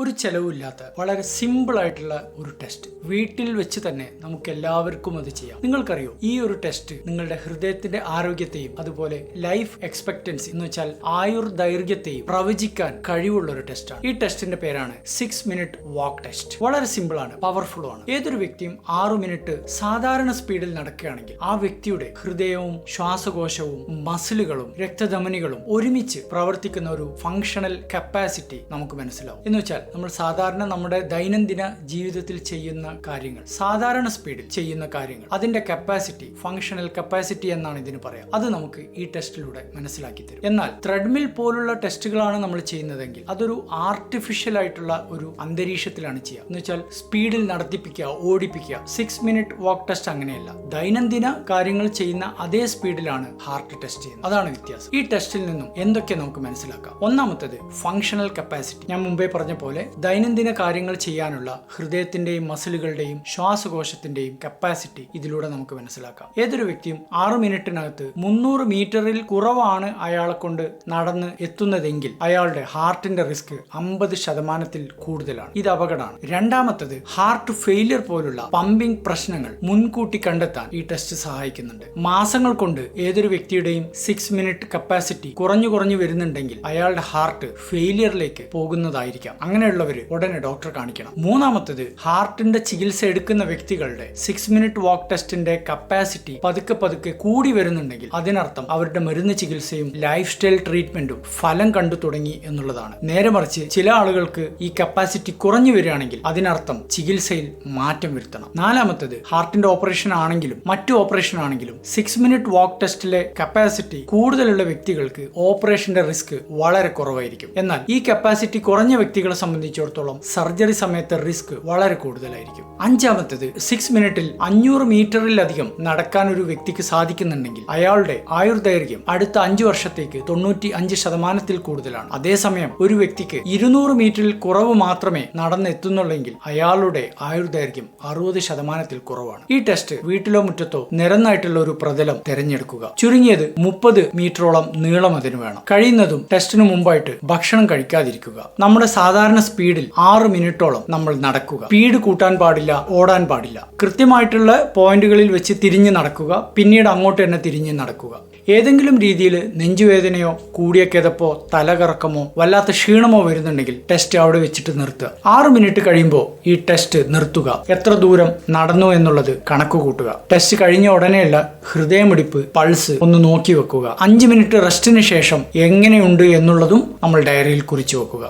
ഒരു ചെലവില്ലാത്ത വളരെ സിമ്പിൾ ആയിട്ടുള്ള ഒരു ടെസ്റ്റ് വീട്ടിൽ വെച്ച് തന്നെ നമുക്ക് എല്ലാവർക്കും അത് ചെയ്യാം. നിങ്ങൾക്കറിയോ ഈ ഒരു ടെസ്റ്റ് നിങ്ങളുടെ ഹൃദയത്തിന്റെ ആരോഗ്യത്തെയും അതുപോലെ ലൈഫ് എക്സ്പെക്ടൻസി എന്ന് വെച്ചാൽ ആയുർ ദൈർഘ്യത്തെയും പ്രവചിക്കാൻ കഴിവുള്ള ഒരു ടെസ്റ്റാണ് ഈ ടെസ്റ്റിന്റെ പേരാണ് സിക്സ് മിനിറ്റ് വാക്ക് ടെസ്റ്റ് വളരെ സിമ്പിൾ ആണ് പവർഫുൾ ആണ്. ഏതൊരു വ്യക്തിയും ആറു മിനിറ്റ് സാധാരണ സ്പീഡിൽ നടക്കുകയാണെങ്കിൽ ആ വ്യക്തിയുടെ ഹൃദയവും ശ്വാസകോശവും മസിലുകളും രക്തധമനികളും ഒരുമിച്ച് പ്രവർത്തിക്കുന്ന ഒരു ഫങ്ഷണൽ കപ്പാസിറ്റി നമുക്ക് മനസ്സിലാവും. എന്ന് വെച്ചാൽ നമ്മൾ സാധാരണ നമ്മുടെ ദൈനംദിന ജീവിതത്തിൽ ചെയ്യുന്ന കാര്യങ്ങൾ സാധാരണ സ്പീഡിൽ ചെയ്യുന്ന കാര്യങ്ങൾ. അതിന്റെ കപ്പാസിറ്റി ഫങ്ഷണൽ കപ്പാസിറ്റി എന്നാണ് ഇതിന് പറയാം. അത് നമുക്ക് ഈ ടെസ്റ്റിലൂടെ മനസ്സിലാക്കി തരും. എന്നാൽ ത്രെഡ്മിൽ പോലുള്ള ടെസ്റ്റുകളാണ് നമ്മൾ ചെയ്യുന്നതെങ്കിൽ അതൊരു ആർട്ടിഫിഷ്യൽ ആയിട്ടുള്ള ഒരു അന്തരീക്ഷത്തിലാണ് ചെയ്യുക. എന്ന് വെച്ചാൽ സ്പീഡിൽ നടത്തിപ്പിക്കുക ഓടിപ്പിക്കുക സിക്സ് മിനിറ്റ് വാക്ക് ടെസ്റ്റ് അങ്ങനെയല്ല. ദൈനംദിന കാര്യങ്ങൾ ചെയ്യുന്ന അതേ സ്പീഡിലാണ് ഹാർട്ട് ടെസ്റ്റ് ചെയ്യുന്നത്. അതാണ് വ്യത്യാസം. ഈ ടെസ്റ്റിൽ നിന്നും എന്തൊക്കെ നമുക്ക് മനസ്സിലാക്കാം? ഒന്നാമത്തത് ഫങ്ഷണൽ കപ്പാസിറ്റി ഞാൻ മുമ്പേ പറഞ്ഞ പോലെ ദൈനംദിന കാര്യങ്ങൾ ചെയ്യാനുള്ള ഹൃദയത്തിന്റെയും മസിലുകളുടെയും ശ്വാസകോശത്തിന്റെയും കപ്പാസിറ്റി ഇതിലൂടെ നമുക്ക് മനസ്സിലാക്കാം. ഏതൊരു വ്യക്തിയും ആറു മിനിറ്റിനകത്ത് മുന്നൂറ് മീറ്ററിൽ കുറവാണ് അയാളെ കൊണ്ട് നടന്ന് എത്തുന്നതെങ്കിൽ അയാളുടെ ഹാർട്ടിന്റെ റിസ്ക് അമ്പത് ശതമാനത്തിൽ കൂടുതലാണ്. ഇത് അപകടമാണ്. രണ്ടാമത്തത് ഹാർട്ട് ഫെയിലിയർ പോലുള്ള പമ്പിംഗ് പ്രശ്നങ്ങൾ മുൻകൂട്ടി കണ്ടെത്താൻ ഈ ടെസ്റ്റ് സഹായിക്കുന്നുണ്ട്. മാസങ്ങൾ കൊണ്ട് ഏതൊരു വ്യക്തിയുടെയും സിക്സ് മിനിറ്റ് കപ്പാസിറ്റി കുറഞ്ഞു കുറഞ്ഞു വരുന്നുണ്ടെങ്കിൽ അയാളുടെ ഹാർട്ട് ഫെയിലിയറിലേക്ക് പോകുന്നതായിരിക്കാം. അങ്ങനെയുള്ളവര് ഉടനെ ഡോക്ടറെ കാണിക്കണം. മൂന്നാമത്തത് ഹാർട്ടിന്റെ ചികിത്സ എടുക്കുന്ന വ്യക്തികളുടെ സിക്സ് മിനിറ്റ് വാക്ക് ടെസ്റ്റിന്റെ കപ്പാസിറ്റി പതുക്കെ പതുക്കെ കൂടി വരുന്നുണ്ടെങ്കിൽ അതിനർത്ഥം അവരുടെ മരുന്ന് ചികിത്സയും ലൈഫ് സ്റ്റൈൽ ട്രീറ്റ്മെന്റും ഫലം കണ്ടു തുടങ്ങി എന്നുള്ളതാണ്. നേരെ മറിച്ച് ചില ആളുകൾക്ക് ഈ കപ്പാസിറ്റി കുറഞ്ഞു വരികയാണെങ്കിൽ അതിനർത്ഥം ചികിത്സയിൽ മാറ്റം വരുത്തണം. നാലാമത്തത് ഹാർട്ടിന്റെ ഓപ്പറേഷൻ ആണെങ്കിലും മറ്റു ഓപ്പറേഷൻ ആണെങ്കിലും സിക്സ് മിനിറ്റ് വാക്ക് ടെസ്റ്റിലെ കപ്പാസിറ്റി കൂടുതലുള്ള വ്യക്തികൾക്ക് ഓപ്പറേഷന്റെ റിസ്ക് വളരെ കുറവായിരിക്കും. എന്നാൽ ഈ കപ്പാസിറ്റി കുറഞ്ഞ വ്യക്തികളെ സംബന്ധിച്ചിടത്തോളം സർജറി സമയത്തെ റിസ്ക് വളരെ കൂടുതലായിരിക്കും. അഞ്ചാമത്തേത് സിക്സ് മിനിറ്റിൽ അഞ്ഞൂറ് മീറ്ററിലധികം നടക്കാൻ ഒരു വ്യക്തിക്ക് സാധിക്കുന്നുണ്ടെങ്കിൽ അയാളുടെ ആയുർദൈർഘ്യം അടുത്ത അഞ്ചു വർഷത്തേക്ക് തൊണ്ണൂറ്റി അഞ്ച് ശതമാനത്തിൽ കൂടുതലാണ്. അതേസമയം ഒരു വ്യക്തിക്ക് ഇരുന്നൂറ് മീറ്ററിൽ കുറവ് മാത്രമേ നടന്നെത്തുന്നുള്ളെങ്കിൽ അയാളുടെ ആയുർദൈർഘ്യം അറുപത് ശതമാനത്തിൽ കുറവാണ്. ഈ ടെസ്റ്റ് വീട്ടിലോ മുറ്റത്തോ നിരന്നായിട്ടുള്ള ഒരു പ്രതലം തിരഞ്ഞെടുക്കുക. ചുരുങ്ങിയത് മുപ്പത് മീറ്ററോളം നീളം അതിന് വേണം. കഴിയുന്നതും ടെസ്റ്റിനു മുമ്പായിട്ട് ഭക്ഷണം കഴിക്കാതിരിക്കുക. നമ്മുടെ സാധാരണ സ്പീഡിൽ ആറ് മിനിറ്റോളം നമ്മൾ നടക്കുക. സ്പീഡ് കൂട്ടാൻ പാടില്ല ഓടാൻ പാടില്ല. കൃത്യമായിട്ടുള്ള പോയിന്റുകളിൽ വെച്ച് തിരിഞ്ഞ് നടക്കുക പിന്നീട് അങ്ങോട്ട് തന്നെ തിരിഞ്ഞ് നടക്കുക. ഏതെങ്കിലും രീതിയിൽ നെഞ്ചുവേദനയോ കൂടിയ കിതപ്പോ തലകറക്കമോ വല്ലാത്ത ക്ഷീണമോ വരുന്നുണ്ടെങ്കിൽ ടെസ്റ്റ് അവിടെ വെച്ചിട്ട് നിർത്തുക. ആറ് മിനിറ്റ് കഴിയുമ്പോൾ ഈ ടെസ്റ്റ് നിർത്തുക. എത്ര ദൂരം നടന്നു എന്നുള്ളത് കണക്ക് കൂട്ടുക. ടെസ്റ്റ് കഴിഞ്ഞ ഉടനെയുള്ള ഹൃദയമിടിപ്പ് പൾസ് ഒന്ന് നോക്കി വെക്കുക. അഞ്ച് മിനിറ്റ് റെസ്റ്റിന് ശേഷം എങ്ങനെയുണ്ട് എന്നുള്ളതും നമ്മൾ ഡയറിയിൽ കുറിച്ചു വെക്കുക.